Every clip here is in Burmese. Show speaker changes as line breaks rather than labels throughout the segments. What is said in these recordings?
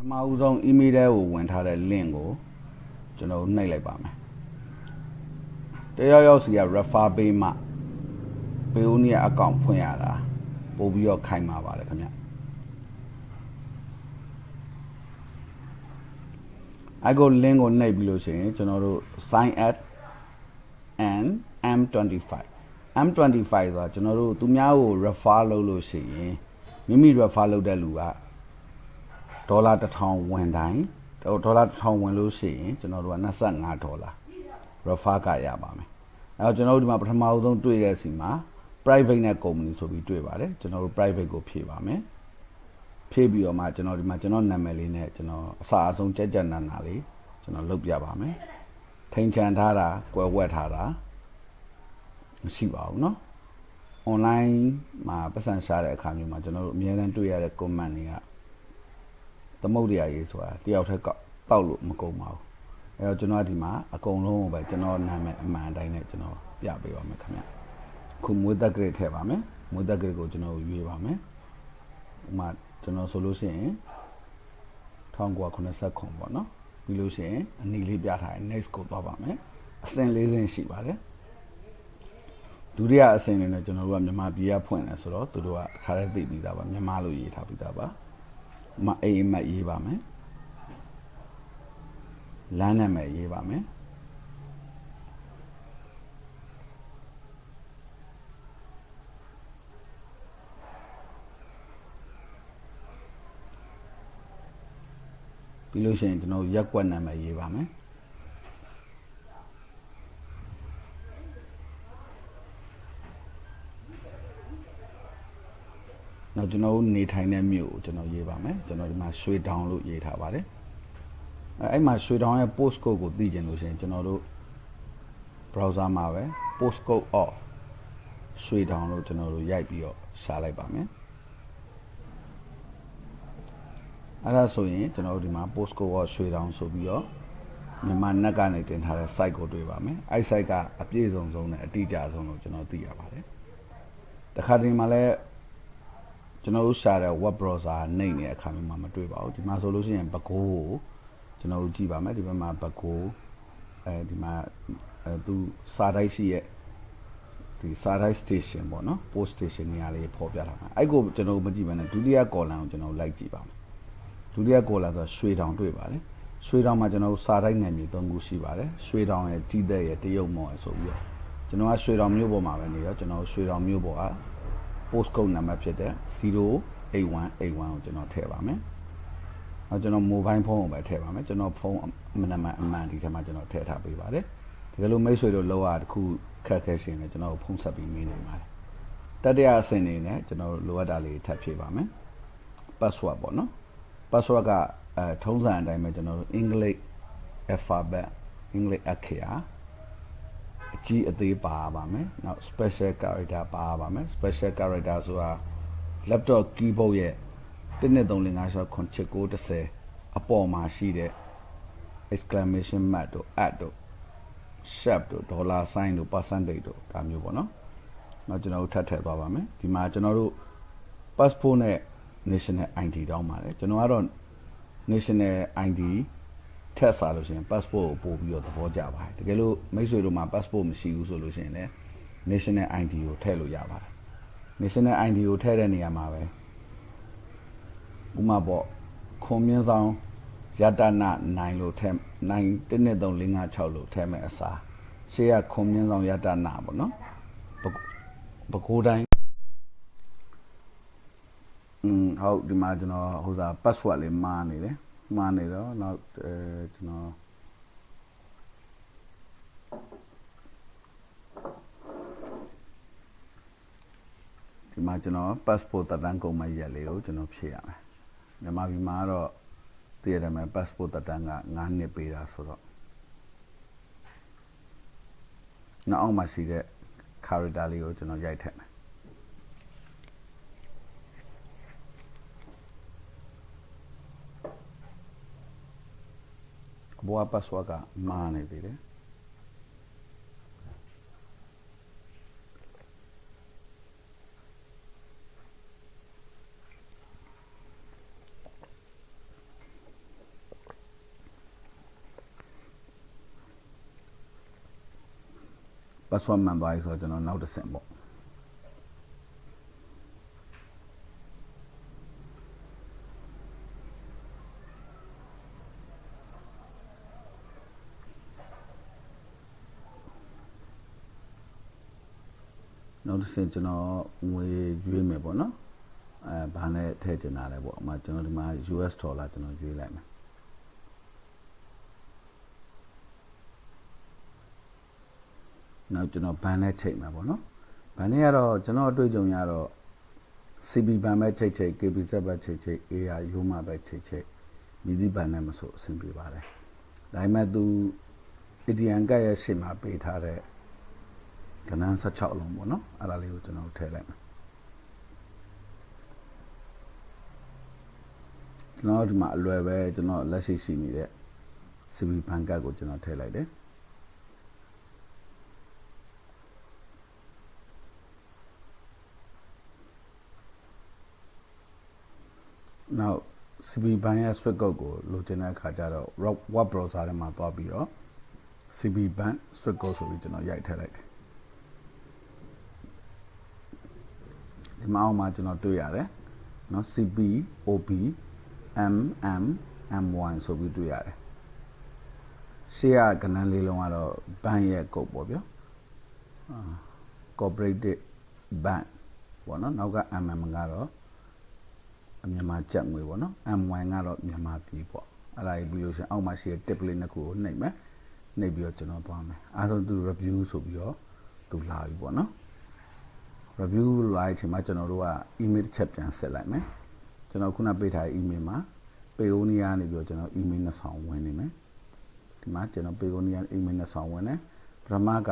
ထမဦးဆုံး email ထဲကိုဝင်ထားတဲ့ link ကိုကျွန်တော်တို့နှိပ်လိုက်ပါမယ်တယောက်ယောက်စီက refer ပေးမှပေးဦးနီးအကောင့်ဖွင့်ရတာပို့ပြီးတော့ခိုင်မှာပါတယ်ခင်ဗျအဲ့ကို link ကိုနှိပ်ပြီးလို့ရှိရင်ကျွန်တော်တို့ sign at and m25 m25 ဆိုတာကျွန်တော်တို့သူများကို refer လုပ်လို့ရှိရင်မိမိ refer လုပ်တဲ့လူက ဒေါ်လာ1000ဝင်တိုင်းဒေါ်လာ1000ဝင်လို့ရှိရင်ကျွန်တော်တို့က25ဒေါ်လာ refer ကရပါမယ်အဲတော့ကျွန်တော်တို့ဒီမှာပထမအဆုံးတွေ့တဲ့စီမှာ private နဲ့ company ဆိုပြီးတွေ့ပါတယ်ကျွန်တော်တို့ private ကိုဖြည့်ပါမယ်ဖြည့်ပြီးတော့မှကျွန်တော်ဒီမှာကျွန်တော်နာမည်လေးနဲ့ကျွန်တော်အစာအဆုံးကြက်ကြက်နာနာလေးကျွန်တော်လုပ်ပြပါမယ်ထိန်ချန်ထားတာကွယ်ဝက်ထားတာမရှိပါဘူးเนาะ online မှာပတ်စံရှားတဲ့အခါမျိုးမှာကျွန်တော်တို့အများအားတွေ့ရတဲ့ comment တွေက သမုတ်တရားရေးဆိုတာတယောက်တည်းကောက်တောက်လို့မကုန်ပါဘူးအဲတော့ကျွန်တော်ကဒီမှာအကုန်လုံးကိုပဲကျွန်တော်နာမည်အမှန်အတိုင်းနဲ့ကျွန်တော်ပြပေးပါမယ်ခင်ဗျအခုမွေးသက်ဂရစ်ထည့်ပါမယ်မွေးသက်ဂရစ်ကိုကျွန်တော်ရွေးပါမယ်ဥမာကျွန်တော်ဆိုလို့ရှိရင်1989ပေါ့နော်ပြီးလို့ရှိရင်အနီလေးပြထားရင် next ကိုသွားပါမယ်အစင်၄စင်ရှိပါတယ်ဒုတိယအဆင့်အနေနဲ့ကျွန်တော်တို့ကမြန်မာပြည်ကဖွင့်တယ်ဆိုတော့သူတို့ကအခါတည်းသိပြီးသားပါမြန်မာလို့ရေးထားပြီးသားပါဥ မာအိမ်အမက်ရေးပါမယ်လမ်းနာမည်ရေးပါမယ်ပြီးလို့ရှိရင်ကျွန်တော်ရက်ကွက်နာမည်ရေးပါမယ် နောက်ကျွန်တော်တို့နေထိုင်တဲ့မြို့ကိုကျွန်တော်ရေးပါမယ်ကျွန်တော်ဒီမှာရွှေတောင်လို့ရေးထားပါတယ်အဲအဲ့မှာရွှေတောင်ရဲ့ postcode ကိုသိကျင်လို့ရှိရင်ကျွန်တော်တို့ browser မှာပဲ postcode of ရွှေတောင်လို့ကျွန်တော်တို့ရိုက်ပြီးတော့ရှာလိုက်ပါမယ်အဲ့ဒါဆိုရင်ကျွန်တော်တို့ဒီမှာ postcode of ရွှေတောင်ဆိုပြီးတော့မြန်မာနက်ကနေတင်ထားတဲ့ site ကိုတွေ့ပါမယ်အဲ့ site ကအပြည့်စုံဆုံးနဲ့အတိအကျဆုံးလို့ကျွန်တော်သိရပါတယ်တခါတည်းမှာလည်း ကျွန်တော်တို့ရှာတဲ့ web browser နှိပ်နေတဲ့အခါမျိုးမှာမတွေ့ပါဘူးဒီမှာဆိုလို့ရှိရင်ဘကိုးကိုကျွန်တော်တို့ကြည့်ပါမယ်ဒီဘက်မှာဘကိုးအဲဒီမှာအဲသူစာတိုက်ရှိရဲ့ဒီစာတိုက် station ပေါ့နော် post station နေရာလေးပေါ်ပြထားမှာအဲ့ကိုကျွန်တော်တို့မကြည့်ပါနဲ့ဒုတိယ column ကိုကျွန်တော်လိုက်ကြည့်ပါမယ်ဒုတိယ column ဆိုရွှေတောင်တွေ့ပါတယ်ရွှေတောင်မှာကျွန်တော်တို့စာတိုက်နယ်မြေ၃ခုရှိပါတယ်ရွှေတောင်ရဲ့ကြီးသက်ရဲ့တရုတ်မော်ရဲ့ဆိုပြီးတော့ကျွန်တော်ကရွှေတောင်မြို့ပေါ်မှာပဲနေတော့ကျွန်တော်ရွှေတောင်မြို့ပေါ်က post code နံပါတ်ဖြစ်တဲ့08181ကိုကျွန်တော်ထည့်ပါမယ်။အဲကျွန်တော် mobile phone ကိုပဲထည့်ပါမယ်။ကျွန်တော်ဖုန်းအမှန်အမှန်အမှန်ဒီထဲမှာကျွန်တော်ထည့်ထားပေးပါတယ်။တကယ်လို့မိတ်ဆွေတို့လောက်ရတခုခက်ခဲရှင်လည်းကျွန်တော်ဖုန်းဆက်ပြီးမေးနိုင်ပါတယ်။တတိယအဆင့်နေနဲ့ကျွန်တော်လိုအပ်တာလေးထပ်ဖြည့်ပါမယ်။ password ပေါ့နော်။ password ကအဲထုံးစံအတိုင်းပဲကျွန်တော်တို့ English alphabet English အခရာ အကြီးအသေးပါပါမယ်နောက် special character ပါပါမယ် special character ဆိုတာ laptop keyboard ရဲ့123568910အပေါ်မှာရှိတဲ့ exclamation mark တို့ at တို့ sharp တို့ dollar sign တို့ percentage တို့ဒါမျိုးပေါ့နော်နောက်ကျွန်တော်တို့ထပ်ထည့်သွားပါမယ်ဒီမှာကျွန်တော်တို့ passport နဲ့ national ID တောင်းပါတယ်ကျွန်တော်ကတော့ national ID ထက်စားလို့ရှိရင် passport ကိုပို့ပြီးတော့သဘောကျပါတယ်တကယ်လို့မိတ်ဆွေတို့မှာ passport မရှိဘူးဆိုလို့ရှိရင်လည်း national ID ကိုထည့်လို့ရပါတယ် national ID ကိုထည့်တဲ့နေရာမှာပဲဥမာပေါ့ခွန်မြင့်ဆောင်ရတနာ9လို့ထည့်9 1 2 3 4 5 6လို့ထည့်မယ်အစားရှေ့ကခွန်မြင့်ဆောင်ရတနာပေါ့နော်ပကိုးတိုင်းอืมဟုတ်ဒီမှာကျွန်တော်ဟိုစား password လေးမှားနေတယ် မှားနေတော့နောက်အဲကျွန်တော်ဒီမှာကျွန်တော် passport တက်တန်းကုန်မဲ့ရက်လေးကိုကျွန်တော်ဖြည့်ရမယ်မြန်မာပြည်မှာတော့တည်ရတယ်မယ် passport တက်တန်းက9နှစ်ပေးတာဆိုတော့နောက်အောင်မှာရှိတဲ့ character လေးကိုကျွန်တော်ရိုက်ထည့်မယ် buapa suaka mane dire. Baswa man vai so ကျွန်တော်နောက်တစ်ဆင့်ပေါ့ နောက်တစ်ဆင့်ကျွန်တော်ငွေရွေးမယ်ပေါ့နော်အဲဘာနဲ့ထည့်ချင်တာလဲပေါ့အမှကျွန်တော်ဒီမှာ US dollar ကျွန်တော်ရွေးလိုက်မယ်နောက်ကျွန်တော်ဘန်နဲ့ချိန်မှာပေါ့နော်ဘန်နဲ့ကတော့ကျွန်တော်အတွေ့အကြုံရတော့ CB ဘန်ပဲချိန်ချိန် KBZ ပဲချိန်ချိန် AR ရိုးမှပဲချိန်ချိန်မြည်သည့်ဘန်နဲ့မဆိုအဆင်ပြေပါတယ်ဒါပေမဲ့သူ ATM ကတ်ရဲ့ရှေ့မှာပေးထားတဲ့ ကဏ္ဍ16လုံးပေါ့နော်အဲ့ဒါလေးကိုကျွန်တော်ထည့်လိုက်မယ်ကျွန်တော်ဒီမှာအလွယ်ပဲကျွန်တော်လက်ရှိရှိနေတဲ့ CB ဘန်ကတ်ကိုကျွန်တော်ထည့်လိုက်တယ်နောက် CB ဘန်ရဲ့ switch code ကိုလိုချင်တဲ့အခါကျတော့ web browser ထဲမှာသွားပြီးတော့ CB ဘန် switch code ဆိုပြီးကျွန်တော်ရိုက်ထည့်လိုက်တယ် ဒီမှာအောက်မှာကျွန်တော်တွေ့ရတယ်เนาะ CB OB MM M1 ဆိုပြီးတွေ့ရတယ်ရှေ့ကကဏ္ဍလေးလုံးကတော့ဘန်ရဲ့ code ပေါ့ဗျာ cooperative bank ပေါ့နော်နောက်က MM ကတော့ အမြန်မာကျပ်ငွေပေါ့နော် M1 ကတော့မြန်မာပြည်ပေါ့အဲ့ဒါကြီးပြီးလို့ရှိရင်အောက်မှာရှိတဲ့ tip လေးနှစ်ခုကိုနှိပ်မယ်နှိပ်ပြီးတော့ကျွန်တော်သွားမယ်အဲဒါဆိုသူ review ဆိုပြီးတော့သူလာပြီပေါ့နော် review လာတဲ့အချိန်မှာကျွန်တော်တို့က email တစ်ချက်ပြန်ဆက်လိုက်မယ်ကျွန်တော်ခုနပေးထားတဲ့ email မှာ Payoneer နေပြီးတော့ကျွန်တော် email နှစ်ဆောင်ဝင်နေမယ်ဒီမှာကျွန်တော် Payoneer email နှစ်ဆောင်ဝင်တယ်ပထမက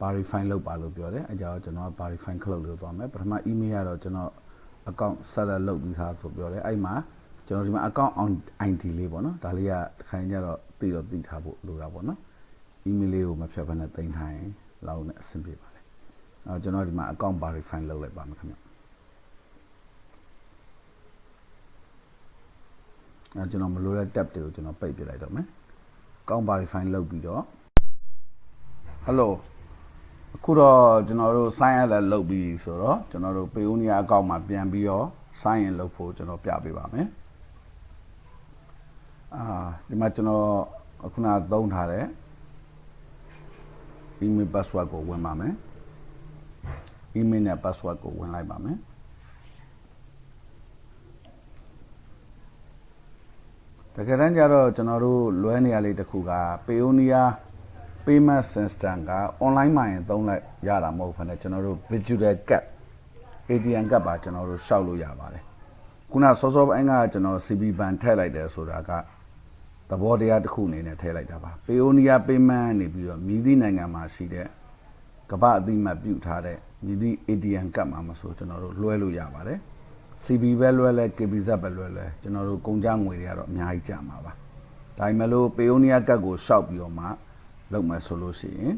verify လုပ်ပါလို့ပြောတယ်အဲကြောင့်ကျွန်တော် verify ခလုတ်လို့သွားမယ်ပထမ email ကတော့ကျွန်တော် account set up လုပ်ပြီးသားဆိုပြောတယ်အဲ့မှာကျွန်တော်ဒီမှာ account ID လေးပေါ့နော်ဒါလေးကတစ်ခိုင်ကျတော့သိတော့သိထားဖို့လိုတာပေါ့နော် email လေးကိုမဖြတ်ဘဲနဲ့တင်ထားရင်လောက်နဲ့အဆင်ပြေပါတယ် အဲကျွန်တော်ဒီမှာ account verify လုပ်လိုက်ပါမယ်ခင်ဗျအဲကျွန်တော်မလိုတဲ့ tab တွေကိုကျွန်တော်ပိတ်ပြလိုက်တော့မယ် account verify လုပ်ပြီးတော့ hello အခုတော့ကျွန်တော်တို့ sign up လည်းလုပ်ပြီးဆိုတော့ကျွန်တော်တို့ Payoneer အကောင့်မှာပြန်ပြီးတော့ sign in လုပ်ဖို့ကျွန်တော်ပြပေးပါမယ်အာဒီမှာကျွန်တော်အခုနသုံးထားတဲ့ email password ကိုဝင်ပါမယ် email နဲ့ password ကိုဝင်လိုက်ပါမယ်တကယ်တမ်းကျတော့ကျွန်တော်တို့လွဲနေရလေးတစ်ခုက Payoneer payment system က online မှာရင်သုံးလိုက်ရတာမဟုတ်ဘဲနဲ့ကျွန်တော်တို့ digital card ATM ကတ်ပါကျွန်တော်တို့ရှောက်လို့ရပါတယ်ခုနစောစောပိုင်းကကျွန်တော် CB ဘန်ထည့်လိုက်တယ်ဆိုတာကသဘောတရားတစ်ခုအနေနဲ့ထည့်လိုက်တာပါ Payoneer payment နေပြီးတော့မြည်သည့်နိုင်ငံမှာရှိတဲ့ကမ္ဘာအသိမှတ်ပြုထားတဲ့ မြည်သည့် ATM ကတ်မှာမဆိုကျွန်တော်တို့လွှဲလို့ရပါတယ် CB ပဲလွှဲလဲ KBZ ပဲလွှဲလဲကျွန်တော်တို့ကုန်ကြငွေတွေကတော့အများကြီးကျမှာပါဒါပေမဲ့လို့ Payoneer ကတ်ကိုရှောက်ပြီးတော့မှလုပ်မယ်ဆိုလို့ရှိရင်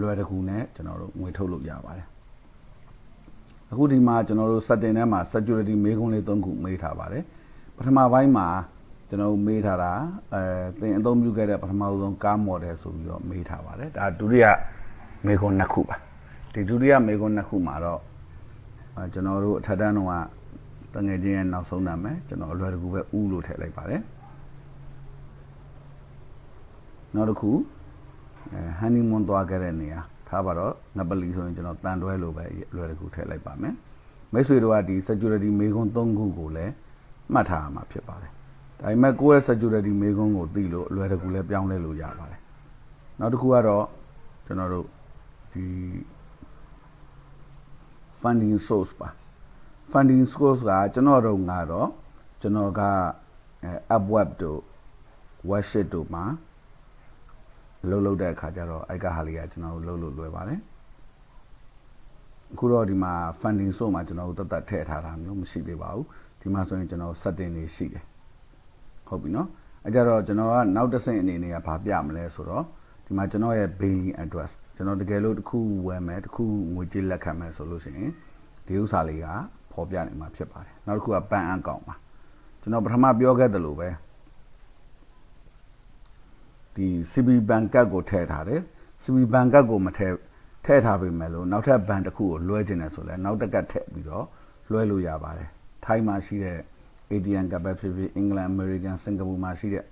လွယ်တကူနဲ့ကျွန်တော်တို့ငွေထုတ်လို့ရပါတယ်အခုဒီမှာကျွန်တော်တို့ setting ထဲမှာ security မေးခွန်းလေး၃ခုမေးထားပါတယ်ပထမပိုင်းမှာကျွန်တော်တို့မေးထားတာအဲသင်အသုံးပြုခဲ့တဲ့ပထမဆုံးကား model ဆိုပြီးတော့မေးထားပါတယ်ဒါဒုတိယမေးခွန်းနှစ်ခုပါ ဒီဒုတိယမေးခွန်းနှစ်ခုမှာတော့အဲကျွန်တော်တို့အထက်တန်းတော့ကတငယ်ချင်းရဲ့နောက်ဆုံးနာမည်ကျွန်တော်အလွယ်တကူပဲဥလို့ထည့်လိုက်ပါတယ်နောက်တစ်ခုအဲဟန်နီမွန်သွားခဲ့တဲ့နေရာထားပါတော့နပလီဆိုရင်ကျွန်တော်တန်တွဲလိုပဲလွယ်တကူထည့်လိုက်ပါမယ်မိတ်ဆွေတို့ကဒီ security မေးခွန်း၃ခုကိုလည်းမှတ်ထားရမှာဖြစ်ပါတယ်ဒါပေမဲ့ကိုယ့်ရဲ့ security မေးခွန်းကိုသိလို့လွယ်တကူလည်းပြောင်းလဲလို့ရပါတယ်နောက်တစ်ခုကတော့ကျွန်တော်တို့ဒီ funding source ပါ funding source ကကျွန်တော်တို့ကတော့ကျွန်တော်က app web တို့ website တို့မှာလှုပ်လှုပ်တဲ့အခါကျတော့အိုက်ကဟာလေးကကျွန်တော်တို့လှုပ်လို့လွယ်ပါတယ်အခုတော့ဒီမှာ funding source မှာကျွန်တော်တို့တတ်တတ်ထည့်ထားတာမျိုးမရှိသေးပါဘူးဒီမှာဆိုရင်ကျွန်တော် setting တွေရှိတယ်ဟုတ်ပြီနော်အဲကြတော့ကျွန်တော်ကနောက်တစ်ဆင့်အနေနဲ့ကဘာပြမလဲဆိုတော့ ဒီမှာကျွန်တော်ရဲ့ billing address ကျွန်တော်တကယ်လို့တစ်ခုဝယ်မယ်တစ်ခုငွေကြေးလက်ခံမယ်ဆိုလို့ရှိရင်ဒီဥစ္စာလေးကပေါ်ပြနေမှာဖြစ်ပါတယ်နောက်တစ်ခုက bank account ပါကျွန်တော်ပထမပြောခဲ့သလိုပဲဒီ CB bank ကတ်ကိုထည့်ထားတယ်စီဗီဘန်ကတ်ကိုမထည့်ထည့်ထားပေးမယ်လို့နောက်ထပ်ဘန်တစ်ခုကိုလွှဲခြင်းတယ်ဆိုလဲနောက်တစ်ကတ်ထည့်ပြီးတော့လွှဲလို့ရပါတယ်ထိုင်းမှာရှိတဲ့ ATM ကတ်ပဲဖြစ်ဖြစ်အင်္ဂလန်အမေရိကန်စင်ကာပူမှာရှိတဲ့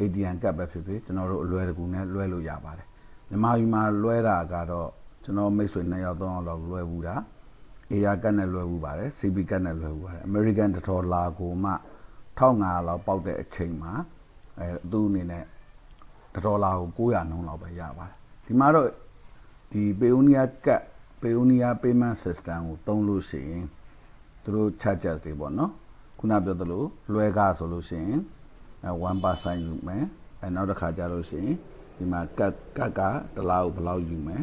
ATM ကတ်ပဲဖြစ်ဖြစ်ကျွန်တော်တို့အလွယ်တကူနဲ့လွှဲလို့ရပါတယ်မြန်မာပြည်မှာလွှဲတာကတော့ကျွန်တော်မိတ်ဆွေ2ယောက်3ယောက်လောက်လွှဲဘူးတာ AR ကတ်နဲ့လွှဲဘူးပါတယ် CB ကတ်နဲ့လွှဲဘူးပါတယ် American ဒေါ်လာကိုမှ1500လောက်ပေါက်တဲ့အချိန်မှာအဲသူ့အနေနဲ့ဒေါ်လာကို900နှုန်းလောက်ပဲရပါတယ်ဒီမှာတော့ဒီ Payoneer ကတ် Payoneer payment system ကိုသုံးလို့ရှိရင်သူတို့ charges တွေပေါ့နော်ခုနပြောသလိုလွှဲကားဆိုလို့ရှိရင်အဲ 1%ယူမယ်အဲနောက်တစ်ခါကျလို့ရှိရင်ဒီမှာကတ်ကတ်ကတစ်လားကိုဘယ်လောက်ယူမယ်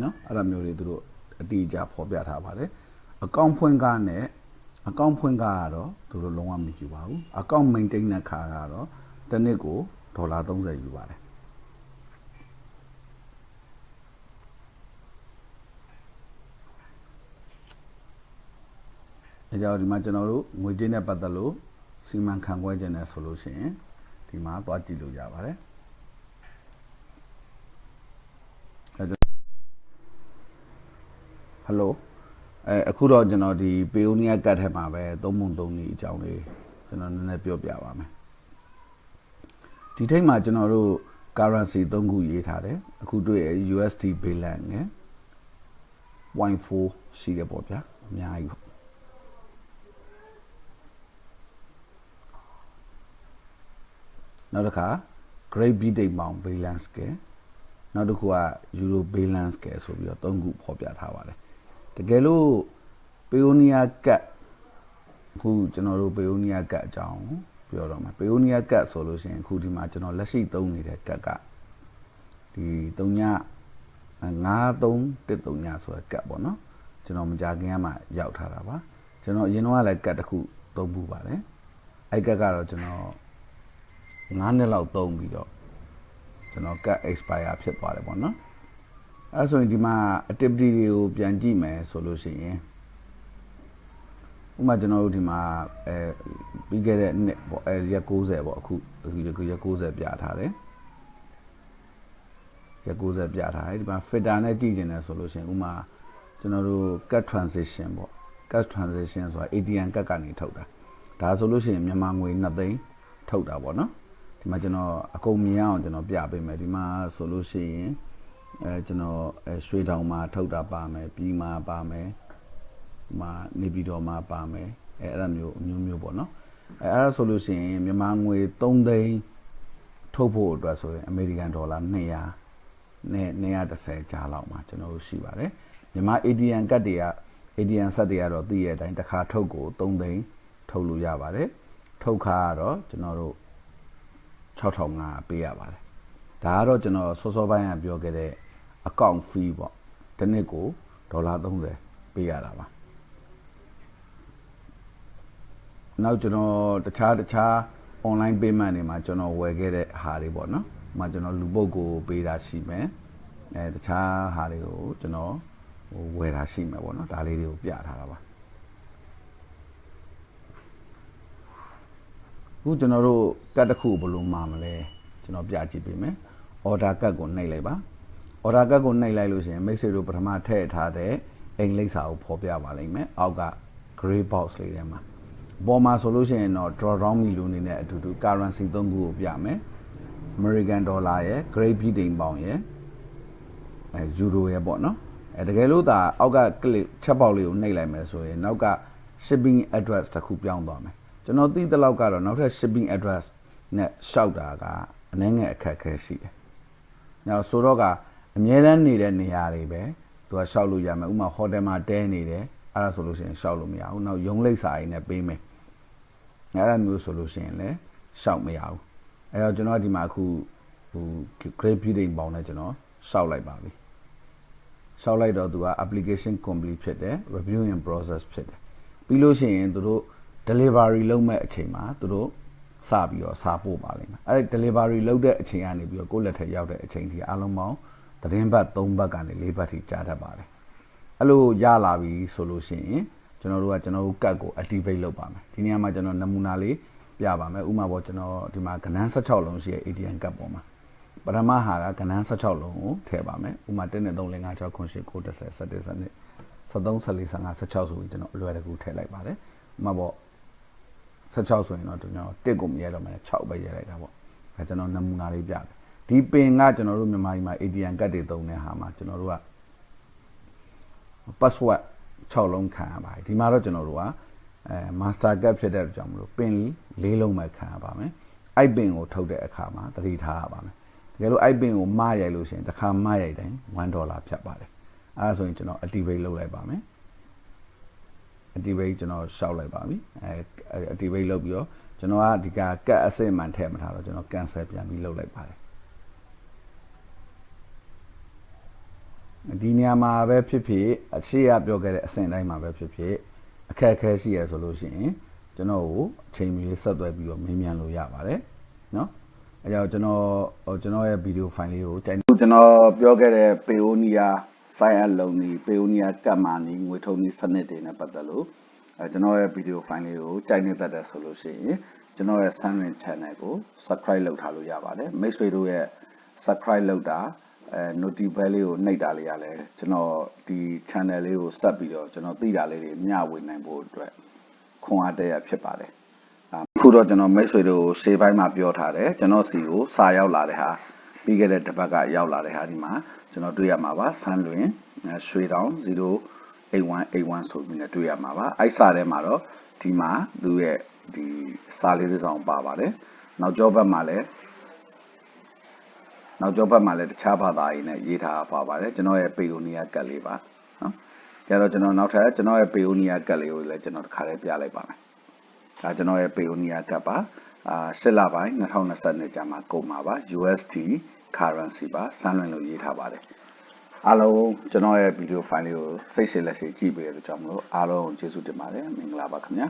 နော်အဲ့ဒါမျိုးတွေသူတို့အတိအကျဖော်ပြထားပါတယ်အကောင့်ဖွင့်ကားနဲ့အကောင့်ဖွင့်ကားကတော့သူတို့လုံးဝမယူပါဘူးအကောင့် maintain တဲ့ခါကတော့တစ်နှစ်ကိုဒေါ်လာ30ယူပါတယ်အဲကြောင့်ဒီမှာကျွန်တော်တို့ငွေကြေးနဲ့ပတ်သက်လို့ စီမံခန့်ခွဲခြင်းနဲ့ဆိုလို့ရှိရင်ဒီမှာသွားကြည့်လို့ရပါတယ်အဲကြောင့်ဟယ်လိုအဲအခုတော့ကျွန်တော်ဒီ Payoneer ကတ်ထဲမှာပဲသုံးပုံသုံးနည်းအကြောင်းလေးကျွန်တော်နည်းနည်းပြောပြပါမယ်ဒီထိတ်မှာကျွန်တော်တို့ currency သုံးခုရေးထားတယ်အခုတွေ့ရ USD Bayland နဲ့0.4ရှိတယ်ပေါ့ဗျာအများကြီးပေါ့ နောက်တစ်ခါ Great Britain Pound Balance ကဲနောက်တစ်ခုက Euro Balance ကဲဆိုပြီးတော့သုံးခုဖော်ပြထားပါတယ်တကယ်လို့ Payoneer ကတ်အခုကျွန်တော်တို့ Payoneer ကတ်အကြောင်းပြောတော့မှာ Payoneer ကတ်ဆိုလို့ရှိရင်အခုဒီမှာကျွန်တော်လက်ရှိသုံးနေတဲ့ကတ်ကဒီ3ည9313ညဆိုတဲ့ကတ်ပေါ့နော်ကျွန်တော်မကြခင်ကမှရောက်ထားတာပါကျွန်တော်အရင်တော့လည်းကတ်တစ်ခုသုံးဘူးပါတယ်အဲ့ကတ်ကတော့ကျွန်တော် 9နှစ်လောက်သုံးပြီးတော့ကျွန်တော်ကတ် expire ဖြစ်သွားတယ်ပေါ့နော်အဲဆိုရင်ဒီမှာ activity တွေကိုပြန်ကြည့်မယ်ဆိုလို့ရှိရင်ဥပမာကျွန်တော်တို့ဒီမှာအဲပြီးခဲ့တဲ့နှစ်ပေါ့အဲရက်60ပေါ့အခုအခုရက်60ပြထားတယ်ရက်60ပြထားတယ်ဒီမှာ filter နဲ့ကြည့်ကျင်တယ်ဆိုလို့ရှိရင်ဥပမာကျွန်တော်တို့ cut transition ပေါ့ cut transition ဆိုတာ ATM ကတ်ကနေထုတ်တာဒါဆိုလို့ရှိရင်မြန်မာငွေ2သိန်းထုတ်တာပေါ့နော် ဒီမှာကျွန်တော်အကုန်မြင်အောင်ကျွန်တော်ပြပေးမယ်ဒီမှာဆိုလို့ရှိရင်အဲကျွန်တော်အဲရွှေတောင်မှာထုတ်တာပါမယ်ပြီးမှာပါမယ်ဒီမှာနေပြည်တော်မှာပါမယ်အဲအဲ့ဒါမျိုးအမျိုးမျိုးပေါ့နော်အဲအဲ့ဒါဆိုလို့ရှိရင်မြန်မာငွေ3သိန်းထုတ်ဖို့အတွက်ဆိုရင်အမေရိကန်ဒေါ်လာ200နဲ့230ကြားလောက်မှာကျွန်တော်တို့ရှိပါတယ်မြန်မာ ATM ကတ်တွေက ATM ဆက်တွေကတော့သိရတဲ့အတိုင်းတစ်ခါထုတ်ကို3သိန်းထုတ်လို့ရပါတယ်ထုတ်ခါကတော့ကျွန်တော်တို့ 6500ပေးရပါတယ်ဒါကတော့ကျွန်တော်စောစောပိုင်းကပြောခဲ့တဲ့ account fee ပေါ့တစ်နှစ်ကိုဒေါ်လာ30ပေးရတာပါနောက်ကျွန်တော်တခြားတခြား online payment တွေမှာကျွန်တော်ဝယ်ခဲ့တဲ့ဟာတွေပေါ့နော်။မှာကျွန်တော်လူပုတ်ကိုပေးတာရှိမယ်။အဲတခြားဟာတွေကိုကျွန်တော်ဟိုဝယ်တာရှိမယ်ပေါ့နော်။ဒါလေးတွေကိုပြထားတာပါ။ အခုကျွန်တော်တို့ကတ်တစ်ခုဘယ်လိုမှာမလဲကျွန်တော်ပြကြည့်ပေးမယ်။ order ကတ်ကိုနှိပ်လိုက်ပါ။ order ကတ်ကိုနှိပ်လိုက်လို့ရှိရင်မိတ်ဆွေတို့ပထမထည့်ထားတဲ့အင်္ဂလိပ်စာကိုဖော်ပြပါလိမ့်မယ်။အောက်က gray box လေးထဲမှာပေါ်မှာဆိုလို့ရှိရင်တော့ draw down မီလူနေနဲ့အတူတူ currency သုံးခုကိုပြမယ် American dollar ရယ် Great Britain pound ရယ်အဲ euro ရယ်ပေါ့နော်အဲတကယ်လို့ဒါအောက်က click ချက်ပေါက်လေးကိုနှိပ်လိုက်မယ်ဆိုရင်နောက်က shipping address တစ်ခုပြောင်းသွားမယ် ကျွန်တော်သိတဲ့လောက်ကတော့နောက်ထပ် shipping address နဲ့ရှောက်တာကအနည်းငယ်အခက်အခဲရှိတယ်။နောက်ဆိုတော့ကအမြဲတမ်းနေတဲ့နေရာတွေပဲသူကရှောက်လို့ရမယ်ဥပမာဟိုတယ်မှာတဲနေတယ်အဲ့ဒါဆိုလို့ရှိရင်ရှောက်လို့မရဘူး။နောက်ရုံးလိပ်စာအိမ်နဲ့ပေးမယ်။အဲ့ဒါမျိုးဆိုလို့ရှိရင်လည်းရှောက်မရဘူး။အဲ့တော့ကျွန်တော်ဒီမှာအခုဟို Great Britain ပေါင်းနဲ့ကျွန်တော်ရှောက်လိုက်ပါပြီ။ရှောက်လိုက်တော့သူက application complete ဖြစ်တယ် review in process ဖြစ်တယ်။ပြီးလို့ရှိရင်သူတို့ delivery လုပ်မဲ့အချိန်မှာသူတို့စပြီးတော့စာပို့ပါလိမ့်မယ်အဲ့ဒီ delivery လုပ်တဲ့အချိန်ကနေပြီးတော့ကိုယ့်လက်ထက်ရောက်တဲ့အချိန်ထိအားလုံးပေါင်းသတင်းပတ်3ပတ်ကနေ4ပတ်ထိကြာတတ်ပါတယ်အဲ့လိုရလာပြီဆိုလို့ရှိရင်ကျွန်တော်တို့ကကျွန်တော်တို့ကတ်ကို activate လုပ်ပါမယ်ဒီနေရာမှာကျွန်တော်နမူနာလေးပြပါမယ်ဥပမာပေါ့ကျွန်တော်ဒီမှာကဏ္ဍ16လုံးရှိတဲ့ ATM ကတ်ပေါ်မှာပထမဟာကကဏ္ဍ16လုံးကိုထည့်ပါမယ်ဥပမာ1 2 3 4 5 6 9 10 9 10 11 12 13 14 15 16ဆိုပြီးကျွန်တော်အလွယ်တကူထည့်လိုက်ပါတယ်ဥပမာပေါ့ 16ဆိုရင်တော့ကျွန်တော်1ကိုမရတော့မယ်6ပဲရလိုက်တာပေါ့အဲကျွန်တော်နမူနာလေးပြတယ်ဒီပင်ကကျွန်တော်တို့မြန်မာပြည်မှာ ATM ကတ်တွေသုံးတဲ့ဟာမှာကျွန်တော်တို့က password 6လုံးခံရပါတယ်ဒီမှာတော့ကျွန်တော်တို့ကအဲ master cap ဖြစ်တဲ့အတွက်ကြောင့်မလို့ပင်၄လုံးပဲခံရပါမယ်အဲ့ပင်ကိုထုတ်တဲ့အခါမှာသတိထားရပါမယ်တကယ်လို့အဲ့ပင်ကိုမရိုက်လို့ရှိရင်တစ်ခါမရိုက်တိုင်း1ဒေါ်လာဖြတ်ပါတယ်အဲဒါဆိုရင်ကျွန်တော် activate လုပ်လိုက်ပါမယ် activate ကျွန်တော်ရှောက်လိုက်ပါပြီအဲ activate လုပ်ပြီးတော့ကျွန်တော်ကဒီကကတ်အစစ်မှန်ထည့်မထားတော့ကျွန်တော် cancel ပြန်ပြီးလုပ်လိုက်ပါတယ်ဒီနေရာမှာပဲဖြစ်ဖြစ်အရှိရပြောခဲ့တဲ့အဆင့်တိုင်းမှာပဲဖြစ်ဖြစ်အခက်အခဲရှိရဆိုလို့ရှိရင်ကျွန်တော်ကိုအချိန်မီလေးဆက်သွယ်ပြီးတော့မေးမြန်းလို့ရပါတယ်เนาะအဲကြောင့်ကျွန်တော်ဟိုကျွန်တော်ရဲ့ဗီဒီယိုဖိုင်လေးကိုကျွန်တော်ပြောခဲ့တဲ့ Payoneer စိုင်းအလုံးဒီ Payoneer ကတ်မာနီငွေထုံးနည်းစနစ်တွေနဲ့ပတ်သက်လို့အဲကျွန်တော်ရဲ့ဗီဒီယိုဖိုင်လေးကိုကြိုက်နေတတ်တယ်ဆိုလို့ရှိရင်ကျွန်တော်ရဲ့ Sunwin Channel ကို Subscribe လုပ်ထားလို့ရပါတယ်မိတ်ဆွေတို့ရဲ့ Subscribe လုပ်တာအဲ notification လေးကိုနှိပ်တာလေးရလဲကျွန်တော်ဒီ channel လေးကိုဆက်ပြီးတော့ကျွန်တော်သိတာလေးတွေမျှဝေနိုင်ဖို့အတွက်ခွန်အားတက်ရဖြစ်ပါတယ်အခုတော့ကျွန်တော်မိတ်ဆွေတို့ရှေးပိုင်းမှာပြောထားတယ်ကျွန်တော်စီကိုစာရောက်လာတဲ့ဟာ ပြီးခဲ့တဲ့တစ်ပတ်ကရောက်လာတဲ့ဟာဒီမှာကျွန်တော်တွေ့ရမှာပါဆန်းလွင်ရွှေတောင်08181ဆိုပြီးနဲ့တွေ့ရမှာပါအဲ့စာထဲမှာတော့ဒီမှာသူ့ရဲ့ဒီစာလေးတစ်စောင်ပါပါတယ်နောက်ကျောဘက်မှာလည်းနောက်ကျောဘက်မှာလည်းတခြားဘာသာရေးနဲ့ရေးထားပါပါတယ်ကျွန်တော်ရဲ့ပေယိုနီယာကတ်လေးပါနော်ကြတော့ကျွန်တော်နောက်ထပ်ကျွန်တော်ရဲ့ပေယိုနီယာကတ်လေးကိုလည်းကျွန်တော်တစ်ခါလေးပြလိုက်ပါမယ်ဒါကျွန်တော်ရဲ့ပေယိုနီယာကတ်ပါအာရှစ်လပိုင်း2022ကျမှကုန်မှာပါ USD currency ပါစမ်းလွင်လို့ရေးထားပါတယ်အားလုံးကျွန်တော်ရဲ့ဗီဒီယိုဖိုင်လေးကိုစိတ်ရှည်လက်ရှည်ကြည့်ပေးရတဲ့ကြောင့်မလို့အားလုံးကျေးဇူးတင်ပါတယ်မင်္ဂလာပါခင်ဗျာ